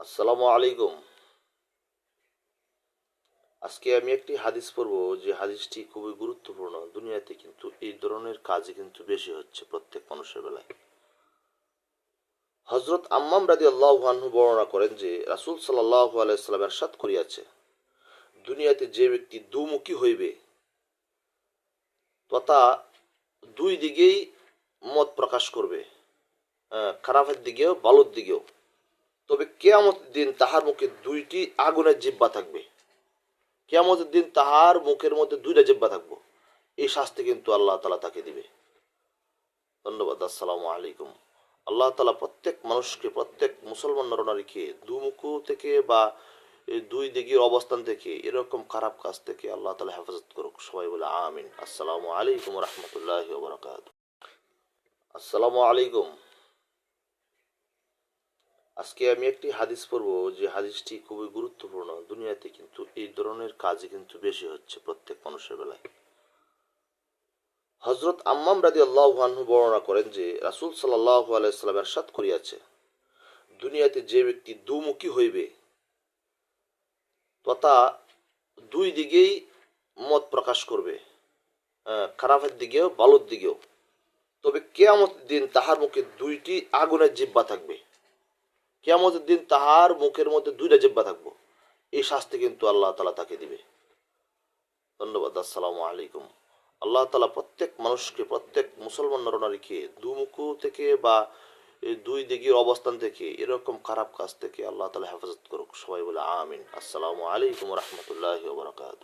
আসসালামু আলাইকুম। আজকে আমি একটি হাদিস পড়ব, যে হাদিসটি খুবই গুরুত্বপূর্ণ। দুনিয়াতে কিন্তু এই ধরনের কাজই কিন্তু বেশি হচ্ছে প্রত্যেক মানুষের বেলায়। হজরত আম্মাম রাদি আল্লাহ বর্ণনা করেন যে, রাসুল সাল্লাহ আলাইসাল্লাম এরশাদ করিয়াছে, দুনিয়াতে যে ব্যক্তি দুমুখী হইবে, তথা দুই দিকেই মত প্রকাশ করবে খারাপের দিকেও, ভালোর দিকেও। তবে কেয়ামত দিন তাহার মুখে দুইটি আগুনের জিব্বা থাকবে। কেয়ামতের দিন তাহার মুখের মধ্যে দুইটা জিব্বা থাকব। এই শাস্তি কিন্তু আল্লাহ তালা তাকে দিবে। ধন্যবাদ, আসসালামু আলাইকুম। আল্লাহ তালা প্রত্যেক মানুষকে, প্রত্যেক মুসলমান নরনারীকে দুমুখু থেকে বা দুই দিকের অবস্থান থেকে এরকম খারাপ কাজ থেকে আল্লাহ তালা হেফাজত করুক। সবাই বলে আমিন। আসসালামু আলাইকুম রহমতুল্লাহ আসসালামু আলাইকুম। আজকে আমি একটি হাদিস পড়ব যে হাদিসটি খুবই গুরুত্বপূর্ণ। দুনিয়াতে কিন্তু এই ধরনের কাজই কিন্তু বেশি হচ্ছে প্রত্যেক মানুষের বেলায়। হজরত আম্মাম রাদি আল্লাহ বর্ণনা করেন যে, রাসুল সাল্লাহ আলাইসাল্লাম এরশাদ করিয়াছে, দুনিয়াতে যে ব্যক্তি দুমুখী হইবে, তথা দুই দিকেই মত প্রকাশ করবে খারাপের দিকেও, ভালোর দিকেও, তবে কেয়ামত দিন তাহার মুখে দুইটি আগুনের জিব্বা থাকবে। কেয়ামতের দিন তাহার মুখের মধ্যে দুইটা জিব্বা থাকব। এই শাস্তি কিন্তু আল্লাহ তালা তাকে দিবে। ধন্যবাদ, আসসালামু আলাইকুম। আল্লাহ তালা প্রত্যেক মানুষকে, প্রত্যেক মুসলমান নরনারীকে দুমুখু থেকে বা দুই দিকের অবস্থান থেকে এরকম খারাপ কাজ থেকে আল্লাহ তালা হেফাজত করুক। সবাই বলে আমিন। আসসালামু আলাইকুম রহমতুল্লাহ বরকাত